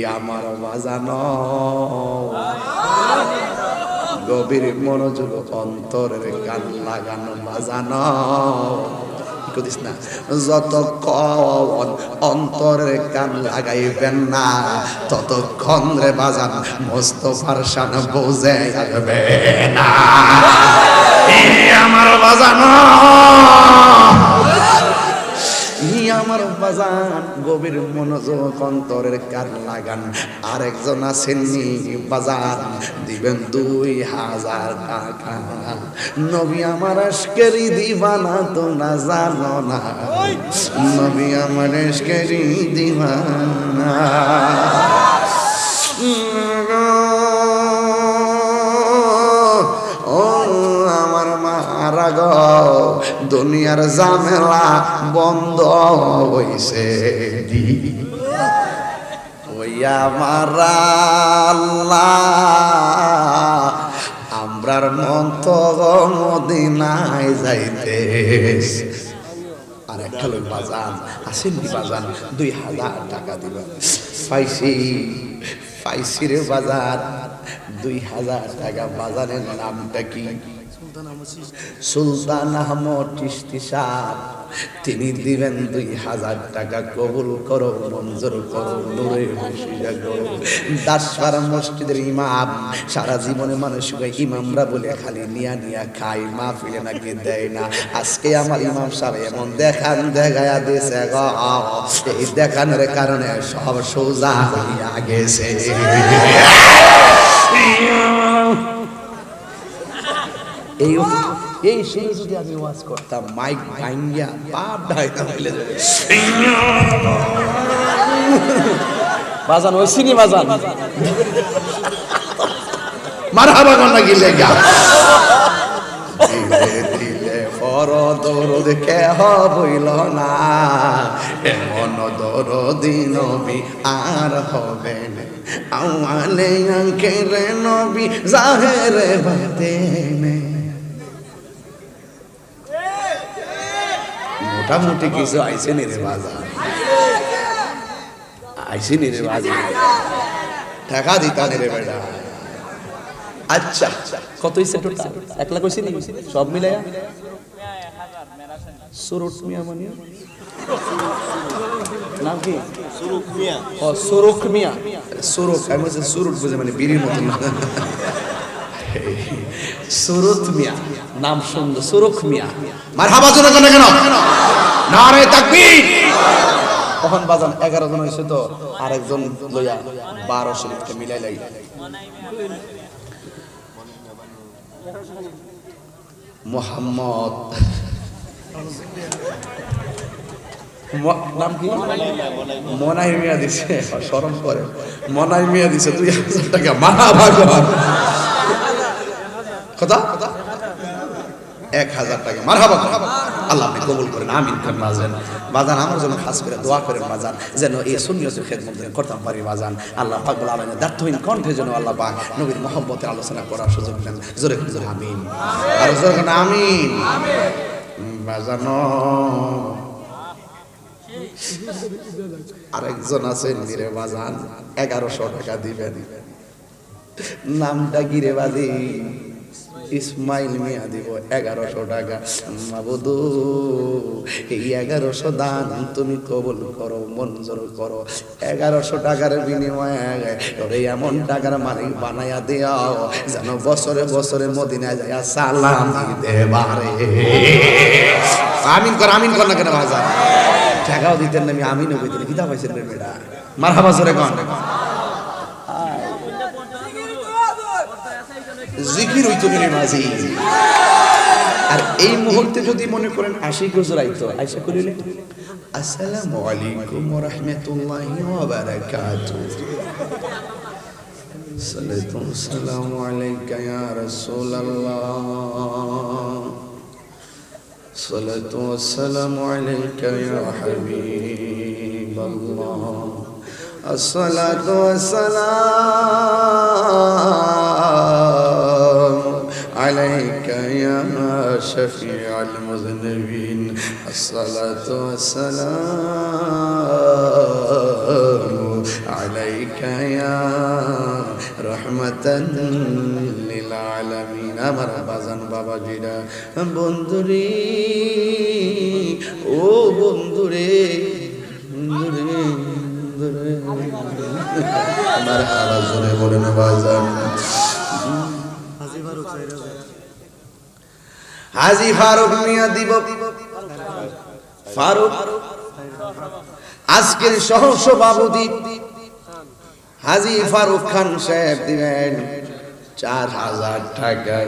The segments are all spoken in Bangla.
আমার বাজানো। গভীর মনোযোগ অন্তরের গান লাগানো, বাজানো। যতক্ষণ অন্তরের কান লাগাইবেন না, ততক্ষণ রে বাজান মোস্তফার শান বোঝে আসবে না। আমার বাজানো। আমার বাজান, গভীর মনোযোগ অন্তরের কার লাগান। আরেকজন আছেন নি বাজার দিবেন দুই হাজার টাকা। নবী আমার আশকেরি দিবানা তো না জানো না। নবী আমার আশকেরি দিবানা। মারা গ, দুনিয়ার জামেলা বন্ধ হইছে ওই আমার আল্লাহ, আমরার মন তো মদিনায় যাইতে আর একটা লোক বাজান, আসেন কি বাজান? দুই হাজার টাকা দিবেন। পাইছি পাইছি রে বাজার দুই হাজার টাকা বাজারের নামটা কি? সুলতান আহমদ সাহ, তিনি দিবেন দুই হাজার টাকা কবুল করো, মঞ্জুর করো, নূরে মসজিদের ইমাম, সারা জীবনে মানুষকে ইমামরা বলে খালি নিয়া নিয়া খাই মা ফিরে নাকি দেয় না। আজকে আমার ইমাম সাহেব এমন দেখান, দেখায়া দিয়েছে গো। এই দেখানোর কারণে সব সোজা হইয়া গেছে। এই এই সেই যদি আমি ওয়াজ করতাম। মাইক ভাঙ্গিয়া বাপ ঢাইতাম ফেলে যাবে। বাজান ওই সিনি বাজান। মারহাবা কোন নাকি লেগা দিলে দিলে দরদ কেহ বইল না। এমন দরদি নবী আর হবে না। আওয়ালে আঙ্কেরে নবী জাহেরে বাতে মোটামুটি কিছু আইসে নি রে বাজার। আইসে নি রে বাজার। টাকা দিতা নি রে বেটা। আচ্ছা কত হইছে টোটাল এক লাখ হইছে নি? সব মিলাইয়া সুরুট মিয়া মানে? নাম কি? সুরুক মিয়া। ও সুরুক মিয়া। সুরুক আমি বলছি সুরুট বুঝে মানে বিড়ির মতন। সুরুত মিয়া, নাম সুরুক মিয়া। মার কেন কেন? তখন বাজান এগারো জন হয়েছে তো, আরেকজন লইয়া বারো শরীফকে মিলাই লাই মোহাম্মদ। নাম কি? মনাই মিয়া দিছে স্মরণ করে। মনাই মিয়া দিছে দুই হাজার টাকা। মানা ভাগবান কথা এক হাজার টাকা। মার আল্লাহ আপনি কবুল করেন, আমিন বাজান বাজান আমার জন্য খাস করে দোয়া করেন বাজান যেন এই সুনিয়তের খেদমত যেন করতাম পারি বাজান আল্লাহ পাকবুল আলমের দার্থহীন কণ্ঠে যেন আল্লাহ পাক নবীর মহব্বতের আলোচনা করার সুযোগ দেন। জোরে জোরে আমিন। আর জোরে আমিন। বাজানো আরেকজন আছেন গিরে বাজান এগারোশো টাকা দিবেন। নামটা গিরে বাজি। ইসমাইল মিয়া দিব এগারোশো টাকা। মাবুদু, এই এগারোশো দান তুমি কবুল করো, মঞ্জুর করো। এগারোশো টাকার বিনিময়ে এমন টাকার মালিক বানাইয়া দিয়াও, যেন বছরে বছরে মদিনায় যায় সালাম দিতে পারে। আমিন কর আমিন কর না কেন বাজার টাকাও দিতেন আমি আমিনও কইতেন কিতা পাইছেন বেটা। মারহাবা জোরে কন। জিকির হইতো মেরে মাঝি আর এই মুহূর্তে যদি মনে করেন আশি গজর আইতো আইসা করিলে আসসালামু আলাইকুম ওয়া রাহমাতুল্লাহি ওয়া বারাকাতুহু সালাতু সালামু আলাইকা ইয়া রাসূলুল্লাহ الصلاة والسلام عليك يا حبيب الله الصلاة والسلام شفيع المذنبين الصلاة والسلام عليك আলাইকা ইয়া রাহমাতান লিল আলামিন আমার বাজান বাবাজিরা বন্ধুরে ও বন্ধুরে বন্ধুরে বন্ধুরে আমার আওয়াজ জোরে বলেন বাজান হাজি ফারুক মিয়া দিব। ফারুক, আজকের সহ সভাপতি হাজি ফারুক খান সাহেব দিবেন চার হাজার টাকা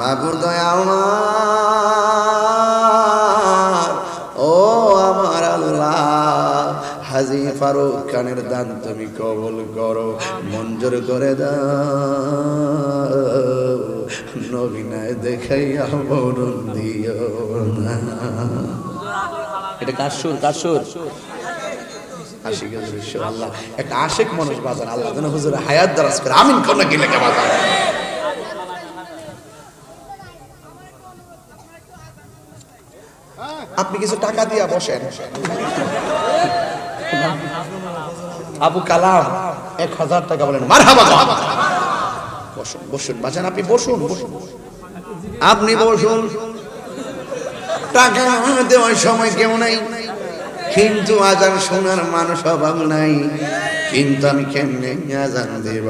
বাবু দয়া ও আমার আল্লাহ, হাজি ফারুক খানের দান তুমি কবল করো, মঞ্জুর করে দাও। নবীনায় দেখাইয়া মরণ দিও না। এটা কার সুর কার সুর? আশিক আল্লাহ। একটা আশেক মানুষ বাজান আল্লাহ যেন হুজুর হায়াত দারাজ করে আমিন কোন কি লেখা বাজান। আপনি কিছু টাকা দিয়া বসেন। আবু কালাম এক হাজার টাকা বলেন মার হাবা বসুন বসুন, বাজান, আপনি বসুন বসুন। আপনি বসুন। টাকা দেওয়ার সময় কেউ নাই, কিন্তু আজান শোনার মানুষ অভাব নাই। কিন্তু আমি কেমনে আজান দেব?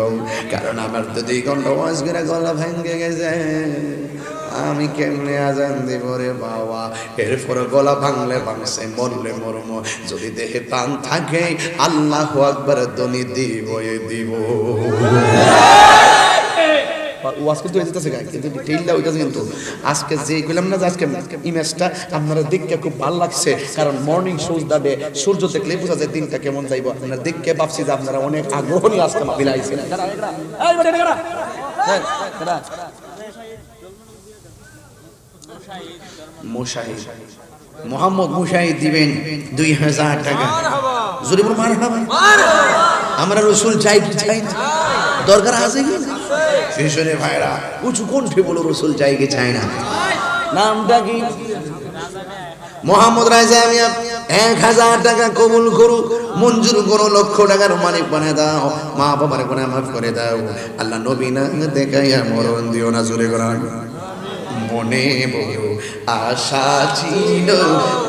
কারণ আমার তো দুই ঘণ্টা ওয়াজ করে গলা ভেঙে গেছে। আমি কেমনে আজান দেব রে বাবা? এরপরে গলা ভাঙলে ভাঙছে, মরলে মরম। যদি দেহে প্রাণ থাকে, আল্লাহ আকবার দনি দিব দিব। ওয়াজ কিন্তু হইতেছে গায় কিন্তু ডিটেইলটা হইতেছে কিন্তু। আজকে যে কইলাম না যে আজকে ইমেজটা আপনারা দেখতে খুব ভালো লাগছে কারণ মর্নিং শোজ দা ডে সূর্য দেখলে বোঝা যায় দিনটা কেমন যাইবো। আপনারা দেখতে ভাবছি যে আপনারা অনেক আগ্রহ নিয়ে আজকে মাহফিল আইছেন। মুশাহিদ। মোহাম্মদ মুশাহিদ দিবেন দুই হাজার টাকা। জোরে বল মার আমরা রসুল চাই কি চাই দরকার আছে কি? না শিশুরে ভাইরা, উঁচু কণ্ঠে বলো রসুল চাই কি চাই না। নামটা কি? মোহাম্মদ আমি এক হাজার টাকা কবুল করু মঞ্জুর করো, লক্ষ টাকার মালিক বানিয়ে দাও মা বাবার কোনে মাফ করে দাও। আল্লাহ নবী না দেখাইয়া মরণ দিও না, জোরে করা। মনে বড় আশা ছিল,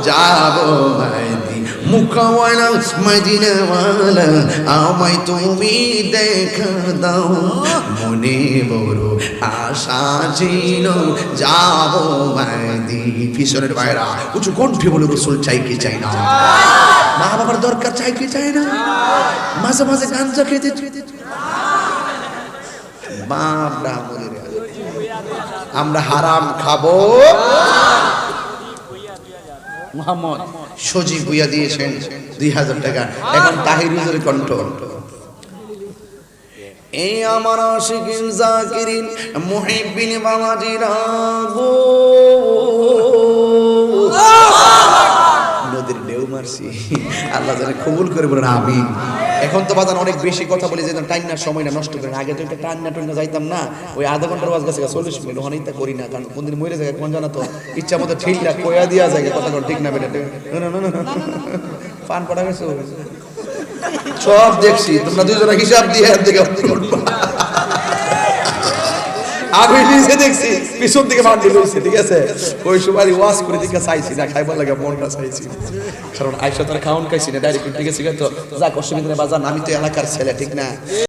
যাব মাইদি মুখাওয়ালা মদিনাওয়ালা, আমায় তুমি দেখা দাও। মনে বড় আশা ছিল, যাব মাইদি পিছনের বাইরা উঁচু কণ্ঠে বলে, রসুল চাই কি চাই না? মা বাবার দরকার, চাই কি চাই না? মাঝে মাঝে গাঞ্জা খেতে বাপ আমরা হারাম খাব। মোহাম্মদ সজীব বুইয়া দিয়েছেন দুই হাজার টাকা। এখন তাহির হুজুরের কণ্ঠ। এই আমার আশিকিন জাকিরিন মুহিবিন বাবাজিরা গো। নদীর ঢেউ মারছি। আল্লাহ জানে কবুল করে বলেন আমি এখন তো বাজার অনেক বেশি কথা বলে যেতাম সময় না নষ্ট করেন আগে তো একটা টান্না টন্না যাইতাম না ওই আধা ঘণ্টার বাজ গেছে চল্লিশ মিনিট ওখানে করি না কারণ কোনদিন মরে যায় কোন জানা তো ইচ্ছা মতো ঠিকলা কয়া দিয়া যায় কথা ঠিক না বেটা। পান পড়া গেছে সব দেখছি তোমরা দুজনে হিসাব দিয়ে দিকে আমি নিজে দেখছি, পিছন ঠিক আছে? ওই সময় ওয়াজ করে দিকে চাইছি, না খাইবার লাগে মনটা চাইছি। কারণ আইসা তার খাওন খাইছি না ডাইরেক্ট ঠিক আছে তো যা নেই, বাজান, আমি তো এলাকার ছেলে, ঠিক না?